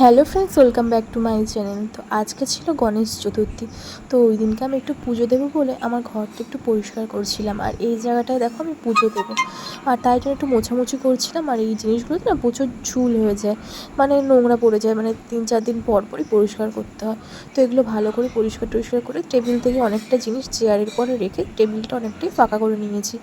Hello friends, welcome back to my channel. তো আজকে ছিল গণেশ চতুর্থী। তো ওই দিনকে আমি একটু পুজো দেবো বলে আমার ঘরটা একটু পরিষ্কার করছিলাম। আর এই জায়গাটায় দেখো আমি পুজো দেবো। আর তাই জন্য একটু মোছামুছি করছিলাম। আর এই জিনিসগুলোতে না প্রচুর ঝুল হয়ে যায়। মানে নোংরা পড়ে যায়। মানে তিন চার দিন পর পরই পরিষ্কার করতে হয়। তো এগুলো ভালো করে পরিষ্কার টরিষ্কার করে টেবিল থেকে অনেকটা জিনিস চেয়ারের পরে রেখে টেবিলটা অনেকটাই ফাঁকা করে নিয়েছি।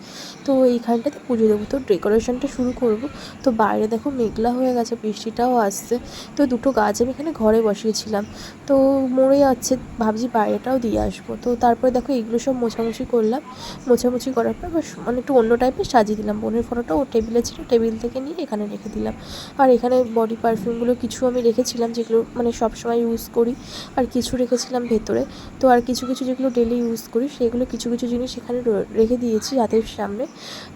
তো এইখানটাতে পুজো দেবো। তো ডেকোরেশনটা শুরু করব। তো বাইরে দেখো মেঘলা হয়ে গেছে, বৃষ্টিটাও আসছে। তো দুটো গাছ আমি এখানে ঘরে বসিয়েছিলাম। তো মরে যাচ্ছে, ভাবছি বাইরেটাও দিয়ে আসব। তো তারপরে দেখো এগুলো সব মোছামুছি করলাম। মোছামুছি করার পর মানে একটু অন্য টাইপের সাজিয়ে দিলাম। বোনের ফটোটা ও টেবিলে ছিল টেবিল থেকে নিয়ে এখানে রেখে দিলাম। আর এখানে বডি পারফিউমগুলো কিছু আমি রেখেছিলাম, যেগুলো মানে সবসময় ইউজ করি। আর কিছু রেখেছিলাম ভেতরে। তো আর কিছু কিছু যেগুলো ডেলি ইউজ করি, সেগুলো কিছু কিছু জিনিস এখানে রেখে দিয়েছি হাতের সামনে।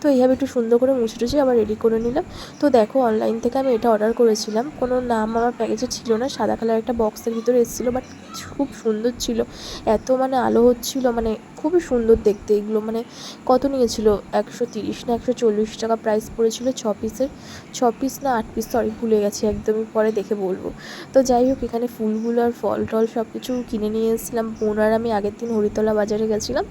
তো এইভাবে একটু সুন্দর করে মুছে টুছে আবার রেডি করে নিলাম। তো দেখো অনলাইন থেকে আমি এটা অর্ডার করেছিলাম। কোনো নাম আমার প্যাকেজে ছিল না, সাদা কালার একটা বক্সের ভিতরে এসেছিল বাট খুব সুন্দর ছিল। এত মানে আলো হচ্ছিল মানে খুবই সুন্দর দেখতে। এগুলো মানে কত নিয়েছিল? একশো তিরিশ না একশো চল্লিশ টাকা প্রাইস পড়েছিল ছ পিসের ছ পিস না আট পিস সরি ভুলে গেছি, একদমই পরে দেখে বলব। তো যাই হোক, এখানে ফুলগুলো আর ফল টল সব কিছু কিনে নিয়ে এসেছিলাম। বোন আর আমি আগের দিন হরিতলা বাজারে গেছিলাম।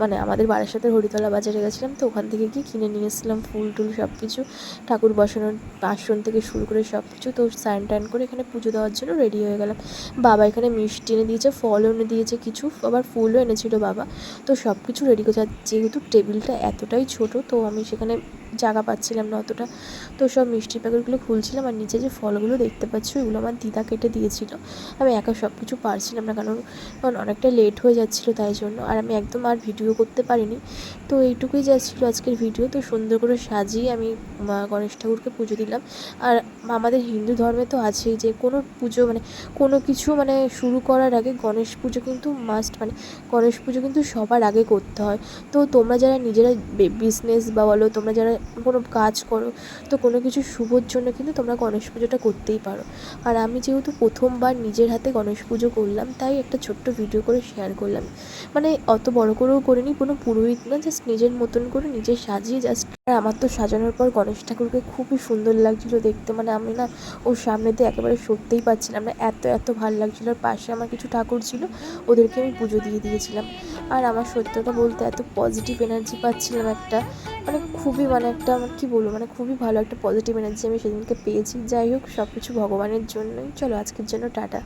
মানে আমাদের বাড়ির সাথে হরিতলা বাজারে গেছিলাম। তো ওখান থেকে গিয়ে কিনে নিয়ে এসেছিলাম ফুল টুল সব কিছু ঠাকুর বসানোর আসন থেকে শুরু করে সব কিছু তো স্নান টান করে এখানে পুজো দেওয়ার জন্য রেডি হয়ে গেলাম। বাবা এখানে মিষ্টি এনে দিয়েছে, ফলও এনে দিয়েছে, কিছু আবার ফুলও এনেছিল বাবা। তো সব কিছু রেডি করে যেহেতু টেবিলটা এতটাই ছোট তো আমি সেখানে জায়গা পাচ্ছিলাম না অতটা। তো সব মিষ্টির প্যাকেটগুলো খুলছিলাম আর নিচে যে ফলগুলো দেখতে পাচ্ছ, এগুলো আমার দিদা কেটে দিয়েছিল। আমি একা সব কিছু পারছিলাম না কারণ কারণ অনেকটা লেট হয়ে যাচ্ছিল তাই জন্য। আর আমি একদম আর ভিডিও করতে পারিনি। তো এইটুকুই যা ছিল আজকের ভিডিও। তো সুন্দর করে সাজিয়ে আমি গণেশ ঠাকুরকে পুজো দিলাম। আর আমাদের হিন্দু ধর্মে তো আছেই যে কোনো পুজো মানে কোনো কিছু মানে শুরু করার আগে গণেশ পুজো কিন্তু মাস্ট মানে গণেশ পুজো কিন্তু সবার আগে করতে হয়। তো তোমরা যারা নিজেরা বিজনেস বা বলো, তোমরা যারা কোনো কাজ করো, তো কোনো কিছু শুভর জন্য কিন্তু তোমরা গণেশ পুজোটা করতেই পারো। আর আমি যেহেতু প্রথমবার নিজের হাতে গণেশ পুজো করলাম, তাই একটা ছোট্ট ভিডিও করে শেয়ার করলাম। মানে অত বড় করেও করিনি, কোনো পুরোহিত না জাস্ট নিজের মতন করে নিজে সাজিয়ে জাস্ট আর আমার তো সাজানোর পর গণেশ ঠাকুরকে খুবই সুন্দর লাগছিল দেখতে। মানে আমি না ওর সামনে দিয়ে একেবারে সরতেই পারছিলাম না, এত এত ভালো লাগছিল। আর পাশে আমার কিছু ঠাকুর ছিল, ওদেরকে আমি পুজো দিয়ে দিয়েছিলাম। আর আমার সত্যটা বলতে এত পজিটিভ এনার্জি পাচ্ছিলাম একটা মানে খুবই মানে একটা আমার কী বলব মানে খুবই ভালো একটা পজিটিভ এনার্জি আমি সেদিনকে পেয়েছি। যাই হোক সব কিছু ভগবানের জন্যই। চলো আজকের জন্য টাটা।